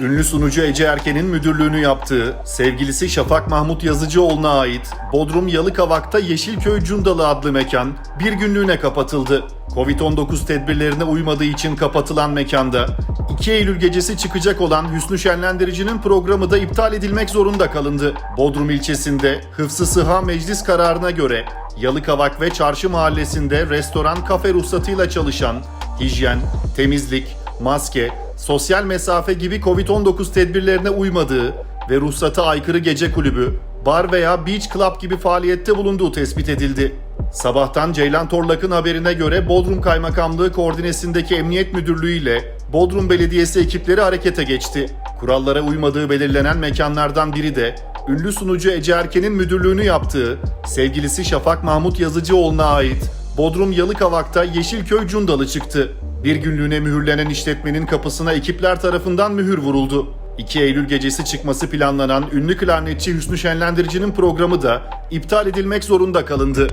Ünlü sunucu Ece Erken'in müdürlüğünü yaptığı, sevgilisi Şafak Mahmut Yazıcıoğlu'na ait Bodrum Yalıkavak'ta Yeşilköy Cundalı adlı mekan bir günlüğüne kapatıldı. Covid-19 tedbirlerine uymadığı için kapatılan mekanda 2 Eylül gecesi çıkacak olan Hüsnü Şenlendirici'nin programı da iptal edilmek zorunda kalındı. Bodrum ilçesinde Hıfzı Sıha Meclis kararına göre Yalıkavak ve Çarşı mahallesinde restoran kafe ruhsatıyla çalışan hijyen, temizlik, maske, sosyal mesafe gibi Covid-19 tedbirlerine uymadığı ve ruhsata aykırı gece kulübü, bar veya beach club gibi faaliyette bulunduğu tespit edildi. Sabahtan Ceylan Torlak'ın haberine göre Bodrum Kaymakamlığı koordinesindeki Emniyet Müdürlüğü ile Bodrum Belediyesi ekipleri harekete geçti. Kurallara uymadığı belirlenen mekanlardan biri de ünlü sunucu Ece Erken'in müdürlüğünü yaptığı sevgilisi Şafak Mahmut Yazıcıoğlu'na ait Bodrum Yalıkavak'ta Yeşilköy Cundalı çıktı. Bir günlüğüne mühürlenen işletmenin kapısına ekipler tarafından mühür vuruldu. 2 Eylül gecesi çıkması planlanan ünlü klarnetçi Hüsnü Şenlendirici'nin programı da iptal edilmek zorunda kalındı.